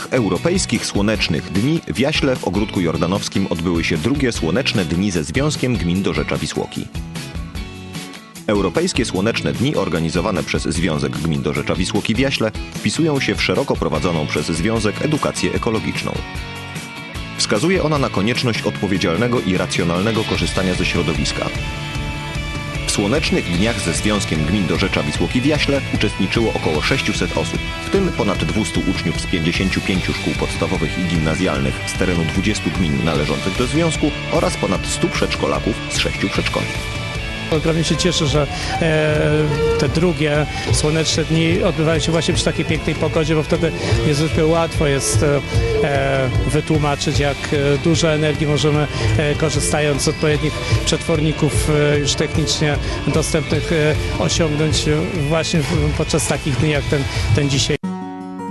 ramach Europejskich Słonecznych Dni w Jaśle w Ogródku Jordanowskim odbyły się drugie Słoneczne Dni ze Związkiem Gmin do Rzecza Wisłoki. Europejskie Słoneczne Dni organizowane przez Związek Gmin do Rzecza Wisłoki w Jaśle wpisują się w szeroko prowadzoną przez Związek edukację ekologiczną. Wskazuje ona na konieczność odpowiedzialnego i racjonalnego korzystania ze środowiska. Słonecznych Dniach ze Związkiem Gmin do Rzecza Wisłoki w Jaśle uczestniczyło około 600 osób, w tym ponad 200 uczniów z 55 szkół podstawowych i gimnazjalnych z terenu 20 gmin należących do związku oraz ponad 100 przedszkolaków z 6 przedszkoli. Ogromnie się cieszę, że e, te drugie słoneczne dni odbywają się właśnie przy takiej pięknej pogodzie, bo wtedy niezwykle łatwo jest e, e, wytłumaczyć, jak dużo energii możemy, korzystając z odpowiednich przetworników już technicznie dostępnych, osiągnąć właśnie podczas takich dni jak ten, ten dzisiaj.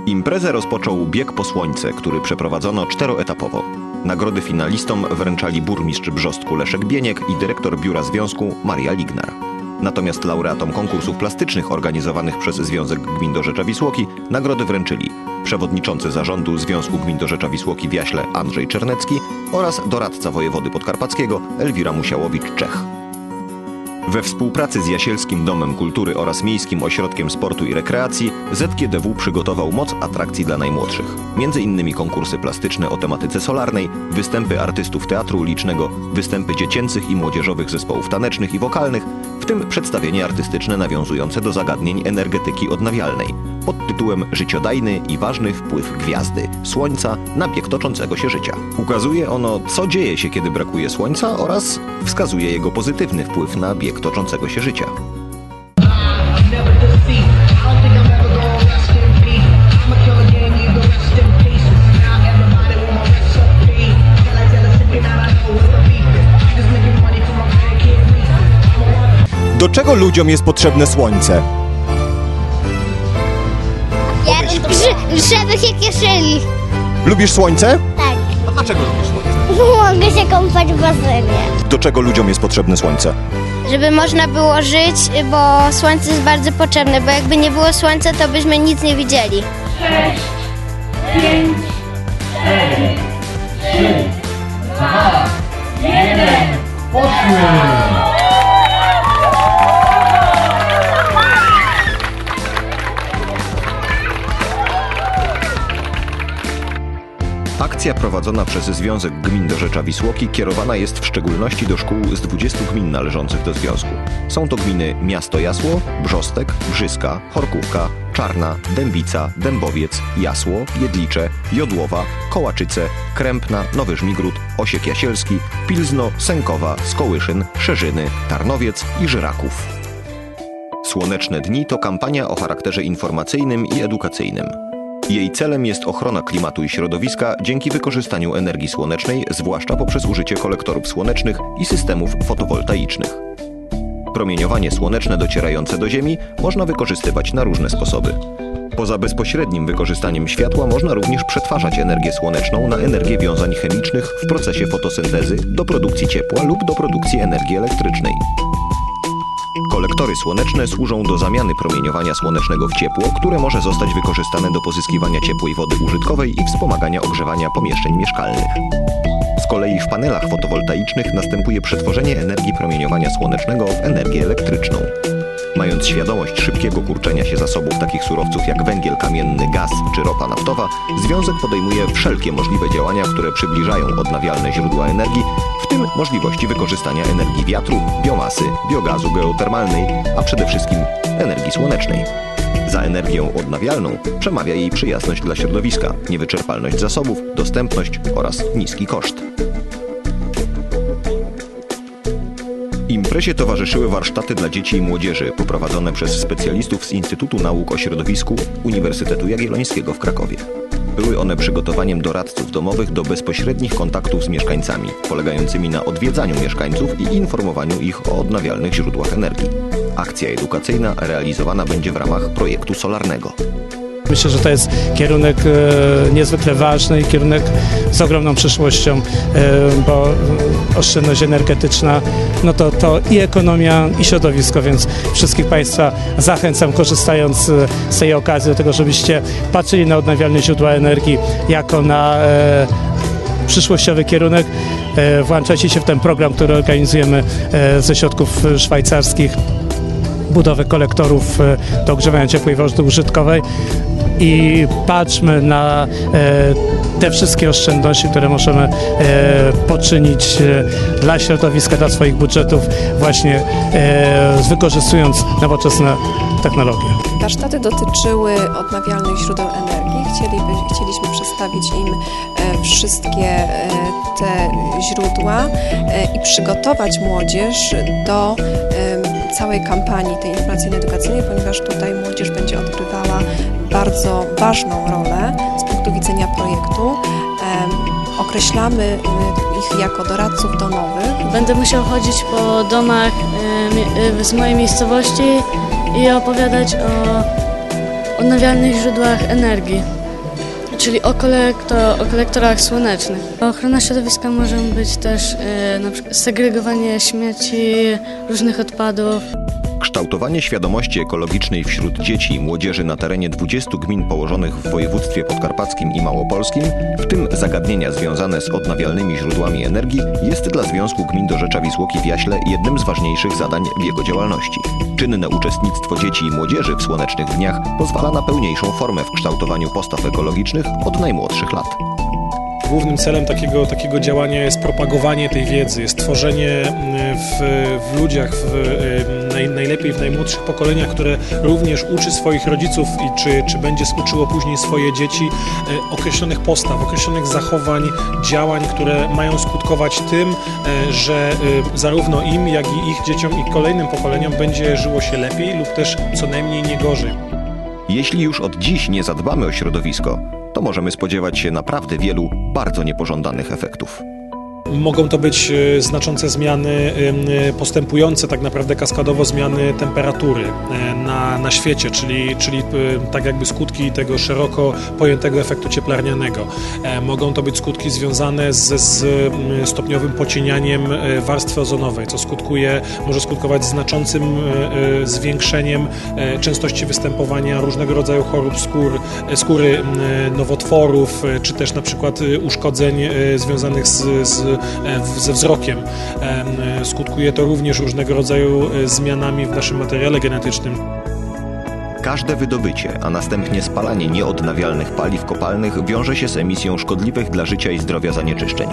Imprezę rozpoczął bieg po słońce, który przeprowadzono czteroetapowo. Nagrody finalistom wręczali burmistrz Brzostku Leszek Bieniek i dyrektor biura związku Maria Lignar. Natomiast laureatom konkursów plastycznych organizowanych przez Związek Gmin do Rzecza Wisłoki nagrody wręczyli przewodniczący zarządu Związku Gmin do Rzecza Wisłoki w Jaśle Andrzej Czernecki oraz doradca wojewody podkarpackiego Elwira Musiałowicz-Czech. We współpracy z Jasielskim Domem Kultury oraz Miejskim Ośrodkiem Sportu i Rekreacji ZGDW przygotował moc atrakcji dla najmłodszych. Między innymi konkursy plastyczne o tematyce solarnej, występy artystów teatru ulicznego, występy dziecięcych i młodzieżowych zespołów tanecznych i wokalnych, tym przedstawienie artystyczne nawiązujące do zagadnień energetyki odnawialnej pod tytułem Życiodajny i ważny wpływ gwiazdy, słońca na bieg toczącego się życia. Ukazuje ono, co dzieje się, kiedy brakuje słońca oraz wskazuje jego pozytywny wpływ na bieg toczącego się życia. Czego ludziom jest potrzebne słońce? Jak, grzy, żeby się cieszyli. Lubisz słońce? Tak. A dlaczego lubisz słońce? Mogę się kąpać w basenie. Do czego ludziom jest potrzebne słońce? Żeby można było żyć, bo słońce jest bardzo potrzebne, bo jakby nie było słońca, to byśmy nic nie widzieli. Akcja prowadzona przez Związek Gmin do Rzecza Wisłoki kierowana jest w szczególności do szkół z 20 gmin należących do związku. Są to gminy Miasto Jasło, Brzostek, Brzyska, Chorkówka, Czarna, Dębica, Dębowiec, Jasło, Jedlicze, Jodłowa, Kołaczyce, Krępna, Nowy Żmigród, Osiek Jasielski, Pilzno, Sękowa, Skołyszyn, Szerzyny, Tarnowiec i Żyraków. Słoneczne Dni to kampania o charakterze informacyjnym i edukacyjnym. Jej celem jest ochrona klimatu i środowiska dzięki wykorzystaniu energii słonecznej, zwłaszcza poprzez użycie kolektorów słonecznych i systemów fotowoltaicznych. Promieniowanie słoneczne docierające do Ziemi można wykorzystywać na różne sposoby. Poza bezpośrednim wykorzystaniem światła można również przetwarzać energię słoneczną na energię wiązań chemicznych w procesie fotosyntezy do produkcji ciepła lub do produkcji energii elektrycznej. Kolektory słoneczne służą do zamiany promieniowania słonecznego w ciepło, które może zostać wykorzystane do pozyskiwania ciepłej wody użytkowej i wspomagania ogrzewania pomieszczeń mieszkalnych. Z kolei w panelach fotowoltaicznych następuje przetworzenie energii promieniowania słonecznego w energię elektryczną. Mając świadomość szybkiego kurczenia się zasobów takich surowców jak węgiel kamienny, gaz czy ropa naftowa, Związek podejmuje wszelkie możliwe działania, które przybliżają odnawialne źródła energii, tym możliwości wykorzystania energii wiatru, biomasy, biogazu geotermalnej, a przede wszystkim energii słonecznej. Za energią odnawialną przemawia jej przyjazność dla środowiska, niewyczerpalność zasobów, dostępność oraz niski koszt. Imprezie towarzyszyły warsztaty dla dzieci i młodzieży poprowadzone przez specjalistów z Instytutu Nauk o Środowisku Uniwersytetu Jagiellońskiego w Krakowie. Były one przygotowaniem doradców domowych do bezpośrednich kontaktów z mieszkańcami, polegającymi na odwiedzaniu mieszkańców i informowaniu ich o odnawialnych źródłach energii. Akcja edukacyjna realizowana będzie w ramach projektu solarnego. Myślę, że to jest kierunek e, niezwykle ważny i kierunek z ogromną przyszłością, e, bo oszczędność energetyczna, no to, to i ekonomia, i środowisko, więc wszystkich Państwa zachęcam, korzystając e, z tej okazji do tego, żebyście patrzyli na odnawialne źródła energii jako na przyszłościowy kierunek. Włączajcie się w ten program, który organizujemy ze środków szwajcarskich budowę kolektorów e, do ogrzewania ciepłej wody użytkowej i patrzmy na e, te wszystkie oszczędności, które możemy e, poczynić e, dla środowiska, dla swoich budżetów, właśnie e, wykorzystując nowoczesne technologie. Warsztaty dotyczyły odnawialnych źródeł energii. Chcieliby, chcieliśmy przedstawić im e, wszystkie e, te źródła e, i przygotować młodzież do całej kampanii tej informacyjno-edukacyjnej, ponieważ tutaj młodzież będzie odgrywała bardzo ważną rolę z punktu widzenia projektu. Określamy ich jako doradców domowych. Będę musiał chodzić po domach e, z mojej miejscowości i opowiadać o odnawialnych źródłach energii, czyli o, kolekto, o kolektorach słonecznych. Ochrona środowiska może być też e, na przykład segregowanie śmieci, różnych odpadów. Kształtowanie świadomości ekologicznej wśród dzieci i młodzieży na terenie 20 gmin położonych w województwie podkarpackim i małopolskim, w tym zagadnienia związane z odnawialnymi źródłami energii, jest dla Związku Gmin do Rzecza Wisłoki w Jaśle jednym z ważniejszych zadań w jego działalności. Czynne uczestnictwo dzieci i młodzieży w słonecznych dniach pozwala na pełniejszą formę w kształtowaniu postaw ekologicznych od najmłodszych lat. Głównym celem takiego, takiego działania jest propagowanie tej wiedzy, jest tworzenie mm, w, w ludziach, w, y, naj, najlepiej w najmłodszych pokoleniach, które również uczy swoich rodziców i czy, czy będzie uczyło później swoje dzieci y, określonych postaw, określonych zachowań, działań, które mają skutkować tym, że zarówno im, jak i ich dzieciom i kolejnym pokoleniom będzie żyło się lepiej lub też co najmniej nie gorzej. Jeśli już od dziś nie zadbamy o środowisko, to możemy spodziewać się naprawdę wielu bardzo niepożądanych efektów. Mogą to być e, znaczące zmiany, e, postępujące tak naprawdę kaskadowo zmiany temperatury e, na, na świecie, czyli, czyli tak jakby skutki tego szeroko pojętego efektu cieplarnianego. Mogą to być skutki związane z, z m, stopniowym pocienianiem warstwy ozonowej, co skutkuje, może skutkować znaczącym zwiększeniem częstości występowania różnego rodzaju chorób skór, skóry, m, nowotworów, czy też na przykład uszkodzeń związanych z, z, ze wzrokiem. Em, e, Skutkuje to również różnego rodzaju e, zmianami w naszym materiale genetycznym. Każde wydobycie, a następnie spalanie nieodnawialnych paliw kopalnych wiąże się z emisją szkodliwych dla życia i zdrowia zanieczyszczeń.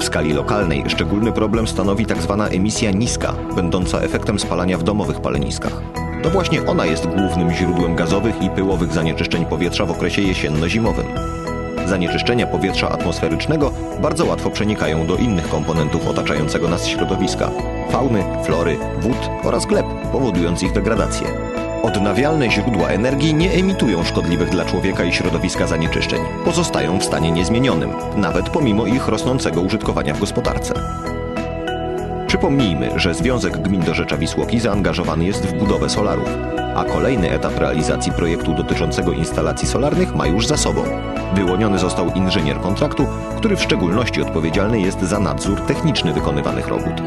W skali lokalnej szczególny problem stanowi tzw. emisja niska, będąca efektem spalania w domowych paleniskach. To właśnie ona jest głównym źródłem gazowych i pyłowych zanieczyszczeń powietrza w okresie jesienno-zimowym. Zanieczyszczenia powietrza atmosferycznego bardzo łatwo przenikają do innych komponentów otaczającego nas środowiska fauny, flory, wód oraz gleb, powodując ich degradację. Odnawialne źródła energii nie emitują szkodliwych dla człowieka i środowiska zanieczyszczeń. Pozostają w stanie niezmienionym, nawet pomimo ich rosnącego użytkowania w gospodarce. Przypomnijmy, że Związek Gmin do Rzecza Wisłoki zaangażowany jest w budowę solarów, a kolejny etap realizacji projektu dotyczącego instalacji solarnych ma już za sobą. Wyłoniony został inżynier kontraktu, który w szczególności odpowiedzialny jest za nadzór techniczny wykonywanych robót.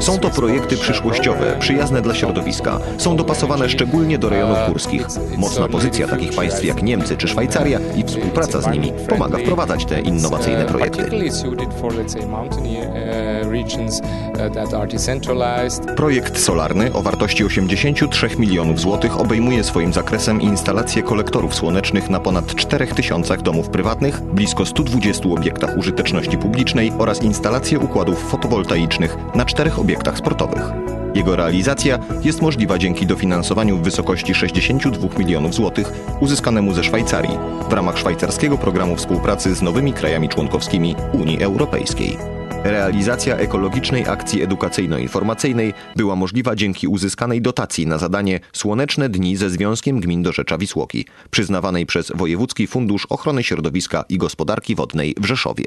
Są to projekty przyszłościowe, przyjazne dla środowiska. Są dopasowane szczególnie do rejonów górskich. Mocna pozycja takich państw jak Niemcy czy Szwajcaria i współpraca z nimi pomaga wprowadzać te innowacyjne projekty. Projekt solarny o wartości 83 milionów złotych obejmuje swoim zakresem instalacje kolektorów słonecznych na ponad 4000 domów prywatnych, blisko 120 obiektach użyteczności publicznej oraz instalacje układów fotowoltaicznych na czterech obiektach sportowych. Jego realizacja jest możliwa dzięki dofinansowaniu w wysokości 62 milionów złotych uzyskanemu ze Szwajcarii w ramach szwajcarskiego programu współpracy z nowymi krajami członkowskimi Unii Europejskiej. Realizacja ekologicznej akcji edukacyjno-informacyjnej była możliwa dzięki uzyskanej dotacji na zadanie Słoneczne Dni ze Związkiem Gmin do Rzecza Wisłoki, przyznawanej przez Wojewódzki Fundusz Ochrony Środowiska i Gospodarki Wodnej w Rzeszowie.